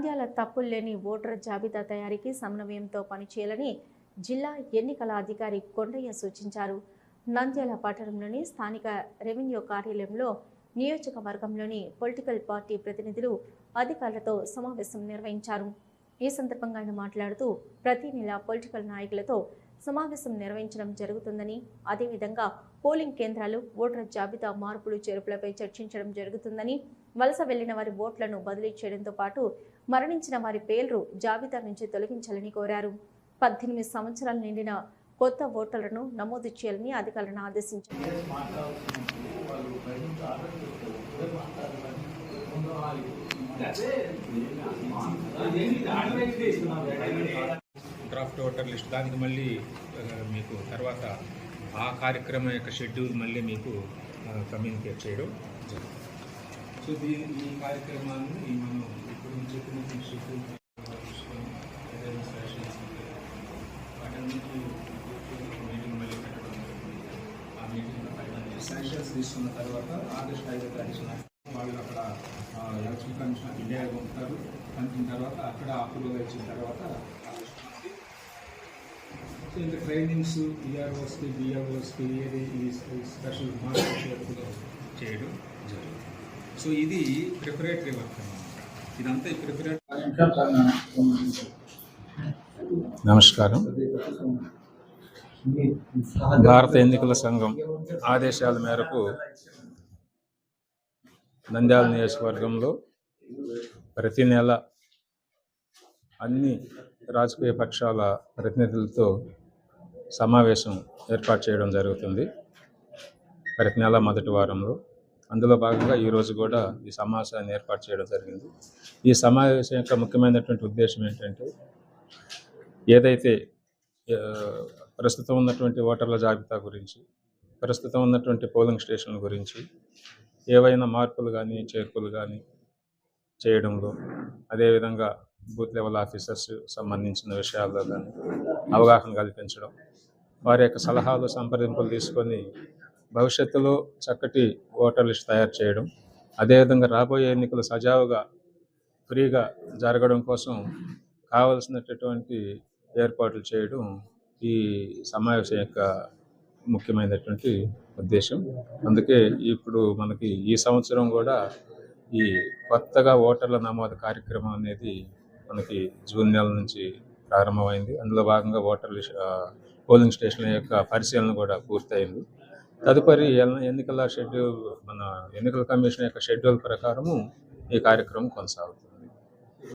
నంద్యాల తప్పులు లేని ఓటర్ జాబితా తయారీకి సమన్వయంతో పనిచేయాలని జిల్లా ఎన్నికల అధికారి కొండయ్య సూచించారు. నంద్యాల పట్టణంలోని స్థానిక రెవెన్యూ కార్యాలయంలో నియోజకవర్గంలోని పొలిటికల్ పార్టీ ప్రతినిధులు అధికారులతో సమావేశం నిర్వహించారు. ఈ సందర్భంగా ఆయన మాట్లాడుతూ ప్రతి నెల పొలిటికల్ నాయకులతో సమావేశం నిర్వహించడం జరుగుతుందని అదేవిధంగా పోలింగ్ కేంద్రాలు ఓటర్ జాబితా మార్పులు చేర్పులపై చర్చించడం జరుగుతుందని వలస వెళ్ళిన వారి ఓట్లను బదిలీ చేయడంతో పాటు మరణించిన వారి పేర్లు జాబితా నుంచి తొలగించాలని కోరారు పద్దెనిమిది సంవత్సరాలు నిండిన కొత్త ఓటర్లను నమోదు చేయాలని అధికారులను ఆదేశించారు ఓటర్ లిస్ట్ దానికి మళ్ళీ మీకు తర్వాత ఆ కార్యక్రమం యొక్క షెడ్యూల్ మళ్ళీ మీకు కమ్యూనికేట్ చేయడం సో దీని ఈ కార్యక్రమాన్ని మనం ఇప్పుడు నుంచి చెప్పిన షెడ్యూల్ ఏదైనా సెషన్స్ ఉంటే వాటన్నిటి మీటింగ్ మళ్ళీ పెట్టడం జరుగుతుంది. ఆ మీటింగ్లో ఫైనల్ సెషన్స్ తీసుకున్న తర్వాత ఆగస్ట్ ఐదో తారీఖున వాళ్ళు అక్కడ ఎలక్షన్ కమిషన్ ఆఫ్ ఇండియా పంపుతారు. పంపిన తర్వాత అక్కడ అప్రూవల్ ఇచ్చిన తర్వాత ఆగస్ట్ సో ఇంకా ట్రైనింగ్స్ ఈఆర్ఓస్కి బిఆర్ఓస్కి ఏది ఈ స్పెషల్ మాస్టర్ షేప్లో చేయడం జరుగుతుంది. సో ఇది ప్రిపరేటరీ వర్క్ అన్నమాట. ఇదంతా ప్రిపరేటరీ నమస్కారం. భారత ఎన్నికల సంఘం ఆదేశాల మేరకు నంద్యాల నియోజకవర్గంలో ప్రతి నెల అన్ని రాజకీయ పక్షాల ప్రతినిధులతో సమావేశం ఏర్పాటు చేయడం జరుగుతుంది. ప్రతి నెల మొదటి వారంలో. అందులో భాగంగా ఈరోజు కూడా ఈ సమావేశాన్ని ఏర్పాటు చేయడం జరిగింది. ఈ సమావేశం యొక్క ముఖ్యమైనటువంటి ఉద్దేశం ఏంటంటే ఏదైతే ప్రస్తుతం ఉన్నటువంటి ఓటర్ల జాబితా గురించి ప్రస్తుతం ఉన్నటువంటి పోలింగ్ స్టేషన్ల గురించి ఏవైనా మార్పులు కానీ చేర్పులు కానీ చేయడంలో అదేవిధంగా బూత్ లెవెల్ ఆఫీసర్స్ సంబంధించిన విషయాల్లో కానీ అవగాహన కల్పించడం వారి యొక్క సలహాలు సంప్రదింపులు తీసుకొని భవిష్యత్తులో చక్కటి ఓటర్ లిస్ట్ తయారు చేయడం. అదేవిధంగా రాబోయే ఎన్నికలు సజావుగా ఫ్రీగా జరగడం కోసం కావలసినటువంటి ఏర్పాట్లు చేయడం ఈ సమావేశం యొక్క ముఖ్యమైనటువంటి ఉద్దేశం. అందుకే ఇప్పుడు మనకి ఈ సంవత్సరం కూడా ఈ కొత్తగా ఓటర్ల నమోదు కార్యక్రమం అనేది మనకి జూన్ నెల నుంచి ప్రారంభమైంది. అందులో భాగంగా ఓటర్ లిస్ట్ పోలింగ్ స్టేషన్ల యొక్క పరిశీలన కూడా పూర్తయింది. తదుపరి ఎన్నికల షెడ్యూల్ మన ఎన్నికల కమిషన్ యొక్క షెడ్యూల్ ప్రకారము ఈ కార్యక్రమం కొనసాగుతుంది.